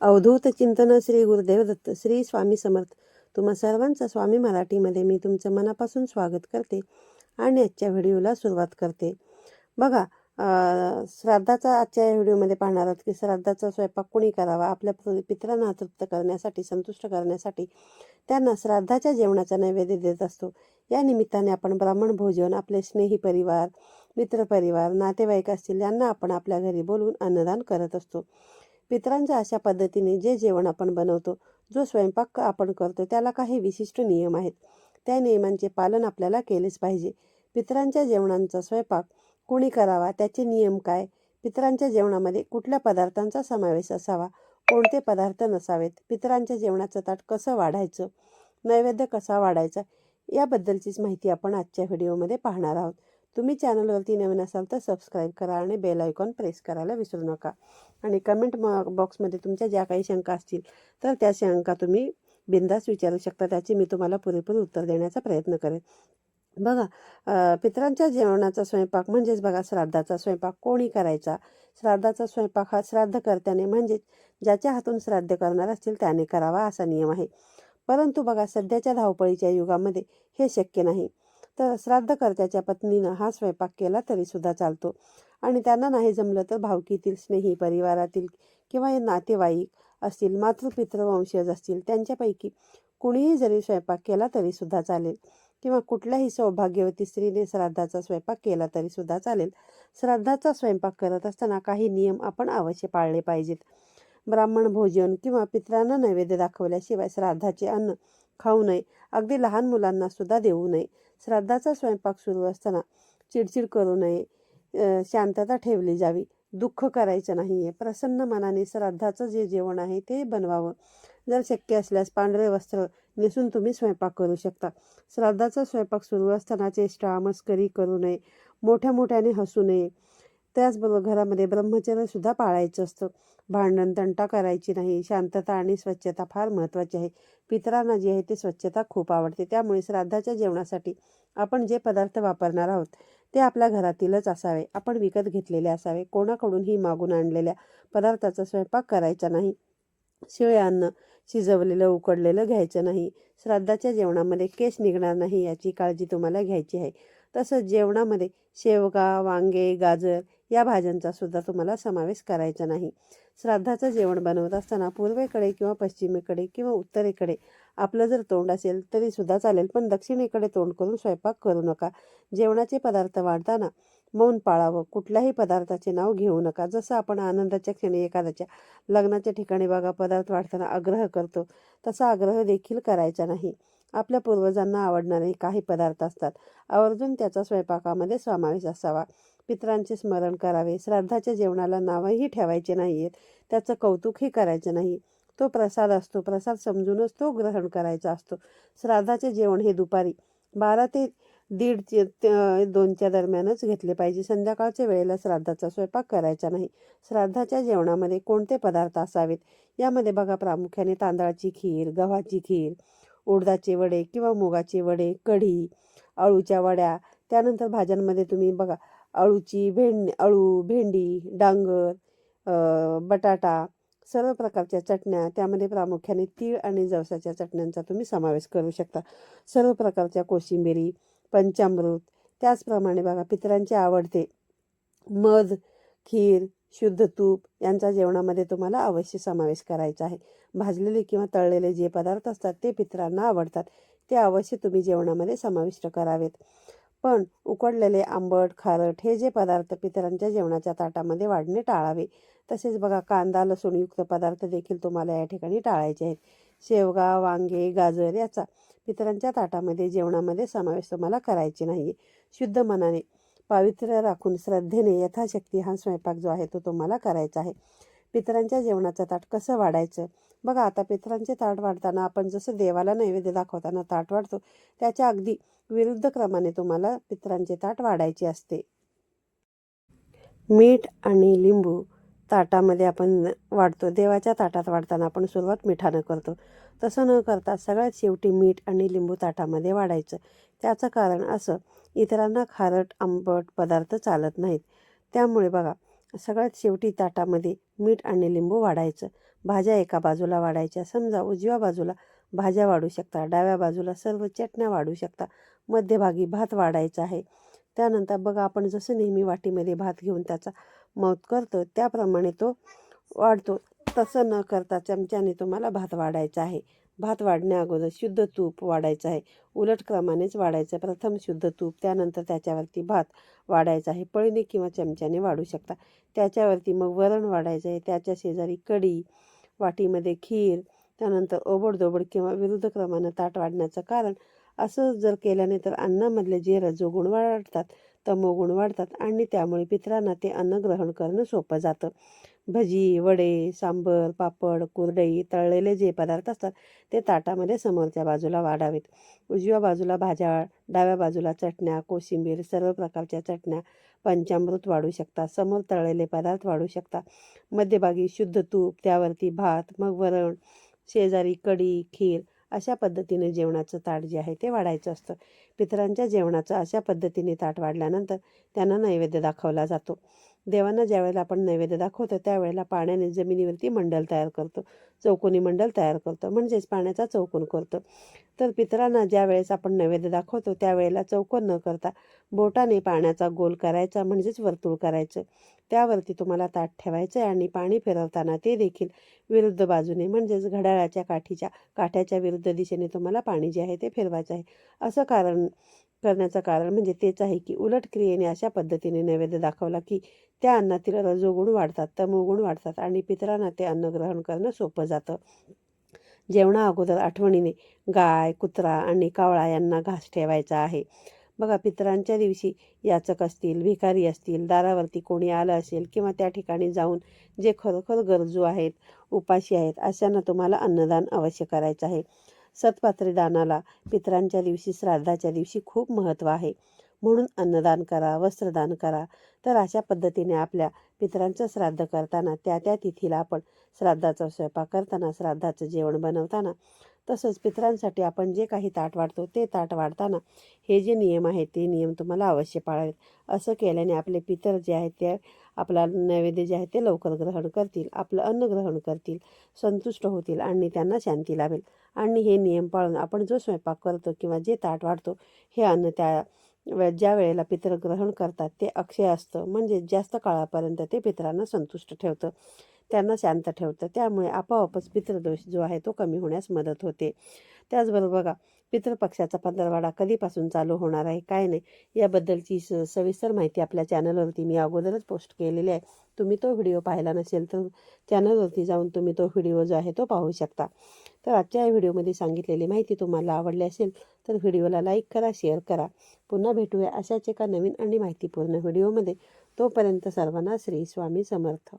अवधूत चिंतन श्री गुरुदेव दत्त श्री स्वामी समर्थ. तुम्हा सर्वांचं स्वामी मराठीमध्ये मी तुमचं मनापासून स्वागत करते आणि आजच्या व्हिडिओला सुरुवात करते. बघा श्राद्धाचा आजच्या या व्हिडिओमध्ये पाहणार आहोत की श्राद्धाचा स्वयंपाक कोणी करावा? आपल्या पित्रांना पितरांना तृप्त करण्यासाठी संतुष्ट करण्यासाठी त्यांना श्राद्धाच्या जेवणाचा नैवेद्य देत असतो. या निमित्ताने आपण ब्राह्मण भोजन आपले स्नेही परिवार मित्रपरिवार नातेवाईक असतील यांना आपण आपल्या घरी बोलून अन्नदान करत असतो. पितरांच्या अशा पद्धतीने जे जेवण आपण बनवतो जो स्वयंपाक आपण करतो त्याला काही विशिष्ट नियम आहेत. त्या नियमांचे पालन आपल्याला केलेच पाहिजे. पितरांच्या जेवणांचा स्वयंपाक कोणी करावा त्याचे नियम काय? पित्रांच्या जेवणामध्ये कुठल्या पदार्थांचा समावेश असावा? कोणते पदार्थ नसावेत? पितरांच्या जेवणाचं ताट कसं वाढायचं? नैवेद्य कसा वाढायचा? याबद्दलचीच माहिती आपण आजच्या व्हिडिओमध्ये पाहणार आहोत. तुम्ही चॅनलवरती नवीन असाल तर सबस्क्राईब करा आणि बेल आयकॉन प्रेस करायला विसरू नका. आणि कमेंट बॉक्समध्ये तुमच्या ज्या काही शंका असतील तर त्या शंका तुम्ही बिंदास विचारू शकता. त्याची मी तुम्हाला पुरेपूर उत्तर देण्याचा प्रयत्न करेन. बघा पितरांच्या जेवणाचा स्वयंपाक म्हणजेच बघा श्राद्धाचा स्वयंपाक कोणी करायचा? श्राद्धाचा स्वयंपाक हा श्राद्धकर्त्याने म्हणजेच ज्याच्या हातून श्राद्ध करणार असतील त्याने करावा असा नियम आहे. परंतु बघा सध्याच्या धावपळीच्या युगामध्ये हे शक्य नाही. तर श्राद्धकर्त्याच्या पत्नीनं. हा स्वयंपाक केला तरी सुद्धा चालतो. आणि त्यांना नाही जमलं तर भावकीतील स्नेही परिवारातील किंवा हे नातेवाईक असतील मातृपितृवंशज असतील त्यांच्यापैकी कुणीही जरी स्वयंपाक केला तरी सुद्धा चालेल. किंवा कुठल्याही सौभाग्यवती स्त्रीने श्राद्धाचा स्वयंपाक केला तरी सुद्धा चालेल. श्राद्धाचा स्वयंपाक करत असताना काही नियम आपण अवश्य पाळले पाहिजेत. ब्राह्मण भोजन किंवा पितरांना नैवेद्य दाखवल्याशिवाय श्राद्धाचे अन्न खाऊ नये. अगदी लहान मुलांना सुद्धा देऊ नये. श्राद्धाचा स्वयंपाक सुरू असताना चिडचिड करू नये शांतता ठेवली जावी. दुःख करायचं नाही आहे प्रसन्न मनाने श्राद्धाचं जे जेवण आहे ते बनवावं. जर शक्य असल्यास पांढरे वस्त्र नेसून तुम्ही स्वयंपाक करू शकता. श्राद्धाचा स्वयंपाक सुरू असताना चेष्टा मस्करी करू नये. मोठ्या मोठ्याने हसू नये. त्याचबरोबर घरामध्ये ब्रह्मचर्यसुद्धा पाळायचं असतं. भांडण तंटा करायची नाही. शांतता आणि स्वच्छता फार महत्त्वाची आहे. पितरांना जी आहे ते स्वच्छता खूप आवडते. त्यामुळे श्राद्धाच्या जेवणासाठी आपण जे पदार्थ वापरणार आहोत ते आपल्या घरातीलच असावे. आपण विकत घेतलेले असावे. कोणाकडूनही मागून आणलेल्या पदार्थाचा स्वयंपाक करायचा नाही. शिळे अन्न शिजवलेलं उकडलेलं घ्यायचं नाही. श्राद्धाच्या जेवणामध्ये केस निघणार नाही याची काळजी तुम्हाला घ्यायची आहे. तसंच जेवणामध्ये शेवगा वांगे गाजर या भाज्यांचा सुद्धा तुम्हाला समावेश करायचा नाही. श्राद्धाचं जेवण बनवत असताना पूर्वेकडे किंवा पश्चिमेकडे किंवा उत्तरेकडे आपलं जर तोंड असेल तरी सुद्धा चालेल पण दक्षिणेकडे तोंड करून स्वयंपाक करू नका. जेवणाचे पदार्थ वाढताना मौन पाळावं. कुठल्याही पदार्थाचे नाव घेऊ नका. जसं आपण आनंदाच्या क्षणी एखाद्याच्या लग्नाच्या ठिकाणी बघा पदार्थ वाढताना आग्रह करतो तसा आग्रह देखील करायचा नाही. आपल्या पूर्वजांना आवडणारे काही पदार्थ असतात. आवर्जून त्याचा स्वयंपाकामध्ये समावेश असावा. पितरांचे स्मरण करावे. श्राद्धाच्या जेवणाला नावही ठेवायचे नाही आहेत त्याचं कौतुकही करायचं नाही. तो प्रसाद असतो. प्रसाद समजूनच तो ग्रहण करायचा असतो. श्राद्धाचे जेवण हे दुपारी बारा ते दीड ते- दोनच्या दरम्यानच घेतले पाहिजे. संध्याकाळच्या वेळेला श्राद्धाचा स्वयंपाक करायचा नाही. श्राद्धाच्या जेवणामध्ये कोणते पदार्थ असावेत? यामध्ये बघा प्रामुख्याने तांदळाची खीर गव्हाची खीर उडदाचे वडे किंवा मुगाचे वडे कढी अळूच्या वड्या. त्यानंतर भाज्यांमध्ये तुम्ही बघा अळूची भेंड अळू भेंडी डांगर बटाटा सर्व प्रकारच्या चटण्या त्यामध्ये प्रामुख्याने तीळ आणि जवसाच्या चटण्यांचा तुम्ही समावेश करू शकता. सर्व प्रकारच्या कोशिंबिरी पंचामृत त्याचप्रमाणे बघा पितरांचे आवडते. मध खीर शुद्ध तूप यांचा जेवणामध्ये तुम्हाला अवश्य समावेश करायचा आहे. भाजलेले किंवा तळलेले जे पदार्थ असतात ते पितरांना आवडतात. ते अवश्य तुम्ही जेवणामध्ये समाविष्ट करावेत. पण उकडलेले आंबट खारट हे जे पदार्थ पितरांच्या जेवणाच्या ताटामध्ये वाढणे टाळावे. तसेच बघा कांदा लसूणयुक्त पदार्थ देखील तुम्हाला या ठिकाणी टाळायचे आहेत. शेवगा वांगे गाजर याचा पितरांच्या ताटामध्ये जेवणामध्ये समावेश तुम्हाला करायचे नाही शुद्ध मनाने पावित्र्य राखून श्रद्धेने यथाशक्ती हा स्वयंपाक जो आहे तो तुम्हाला करायचा आहे. पितरांच्या जेवणाचं ताट कसं वाढायचं? बघा आता पितरांचे ताट वाढताना आपण जसं देवाला नैवेद्य दाखवताना ताट वाढतो त्याच्या अगदी विरुद्ध क्रमाने तुम्हाला पितरांचे ताट वाढायचे असते. मीठ आणि लिंबू ताटामध्ये आपण वाढतो. देवाच्या ताटात वाढताना आपण सुरुवात मिठानं करतो. तसं न करता सगळ्यात शेवटी मीठ आणि लिंबू ताटामध्ये वाढायचं. त्याचं कारण असं इतरांना खारट आंबट पदार्थ चालत नाहीत. त्यामुळे बघा सगळ्यात शेवटी ताटामध्ये मीठ आणि लिंबू वाढायचं. भाज्या एका बाजूला वाढायच्या. समजा उजव्या बाजूला भाज्या वाढू शकता डाव्या बाजूला सर्व चटण्या वाढू शकता. मध्यभागी भात वाढायचा आहे. त्यानंतर बघा आपण जसं नेहमी वाटीमध्ये भात घेऊन त्याचा मौत करतो त्याप्रमाणे तो वाढतो. तसं न करता चमच्याने तुम्हाला भात वाढायचा आहे. भात वाढण्या अगोदर शुद्ध तूप वाढायचं आहे. उलट क्रमानेच वाढायचं प्रथम शुद्ध तूप त्यानंतर त्याच्यावरती भात वाढायचा आहे. पळीने किंवा चमच्याने वाढू शकता. त्याच्यावरती मग वरण वाढायचं आहे. त्याच्या शेजारी कढी वाटीमध्ये खीर त्यानंतर ओबडधोबड किंवा विरुद्ध क्रमानं ताट वाढण्याचं कारण. असं जर केल्याने तर अन्नामधले जे रजोगुण वाढतात तमोगुण वाढतात आणि त्यामुळे पितरांना ते अन्न ग्रहण करणं सोपं जातं. भजी वडे सांबर पापड कुरडई तळलेले जे पदार्थ असतात ते ताटामध्ये समोरच्या बाजूला वाढावेत. उजव्या बाजूला भाज्या डाव्या बाजूला चटण्या कोशिंबीर सर्व प्रकारच्या चटण्या पंचामृत वाढू शकता समोर तळलेले पदार्थ वाढू शकता मध्यभागी शुद्ध तूप त्यावरती भात मग वरण शेजारी कढी खीर अशा पद्धतीने जेवणाचं ताट जे आहे ते वाढायचं असतं. पितरांच्या जेवणाचं अशा पद्धतीने ताट वाढल्यानंतर त्यांना नैवेद्य दाखवला जातो. देवांना ज्यावेळेला आपण नैवेद्य दाखवतो त्यावेळेला पाण्याने जमिनीवरती मंडल तयार करतो. चौकोनी मंडल तयार करतो. म्हणजेच पाण्याचा चौकोन करतो. तर पितरांना ज्या वेळेस आपण नैवेद्य दाखवतो त्यावेळेला चौकोन न करता बोटाने पाण्याचा गोल करायचा म्हणजेच वर्तुळ करायचं. त्यावरती तुम्हाला ताट ठेवायचं आहे आणि पाणी फिरवताना ते देखील विरुद्ध बाजूने म्हणजेच घड्याळाच्या काठीच्या काठ्याच्या विरुद्ध दिशेने तुम्हाला पाणी जे आहे ते फिरवायचं आहे. असं कारण करण्याचं कारण म्हणजे तेच आहे की उलट क्रियेने अशा पद्धतीने नैवेद्य दाखवला की त्या अन्नातील रजोगुण वाढतात तमोगुण वाढतात आणि पितरांना ते अन्न ग्रहण करणं सोपं जातं. जेवणा अगोदर आठवणीने गाय कुत्रा आणि कावळा यांना घास ठेवायचा आहे. बघा पितरांच्या दिवशी याचक असतील भिकारी असतील दारावरती कोणी आलं असेल किंवा त्या ठिकाणी जाऊन जे खरोखर गरजू आहेत उपाशी आहेत अशांना तुम्हाला अन्नदान अवश्य करायचं आहे. सत्पात्री दानाला पितरांच्या दिवशी श्राद्धाच्या दिवशी खूप महत्त्व आहे. म्हणून अन्नदान करा वस्त्रदान करा. तर अशा पद्धतीने आपल्या पितरांचं श्राद्ध करताना त्या त्या तिथीला आपण श्राद्धाचा स्वयंपाक करताना श्राद्धाचं जेवण बनवताना तसंच पितरांसाठी आपण जे काही ताट वाढतो ते ताट वाढताना हे जे नियम आहेत ते नियम तुम्हाला अवश्य पाळावेत. असं केल्याने आपले पितर जे आहेत ते आपला नैवेद्य जे आहे ते लवकर ग्रहण करतील आपलं अन्न ग्रहण करतील संतुष्ट होतील आणि त्यांना शांती लाभेल. आणि हे नियम पाळून आपण जो स्वयंपाक करतो किंवा जे ताट वाढतो हे अन्न त्या ज्या वेळेला पितर ग्रहण करतात ते अक्षय असतं म्हणजे जास्त काळापर्यंत ते पितरांना संतुष्ट ठेवतं. त्यांना शांत ठेवतं. त्यामुळे आपोआपच पितृदोष जो आहे तो कमी होण्यास मदत होते. त्याचबरोबर बघा पितृपक्षाचा पंधरवाडा कधीपासून चालू होणार आहे काय नाही याबद्दलची स सविस्तर माहिती आपल्या चॅनलवरती मी अगोदरच पोस्ट केलेली आहे. तुम्ही तो व्हिडिओ पाहिला नसेल तर चॅनलवरती जाऊन तुम्ही तो व्हिडिओ जो आहे तो पाहू शकता. तर आजच्या या व्हिडिओमध्ये सांगितलेली माहिती तुम्हाला आवडली असेल तर व्हिडिओला लाईक करा शेअर करा. पुन्हा भेटूया अशाच एका नवीन आणि माहितीपूर्ण व्हिडिओमध्ये. तोपर्यंत सर्वांना श्री स्वामी समर्थ.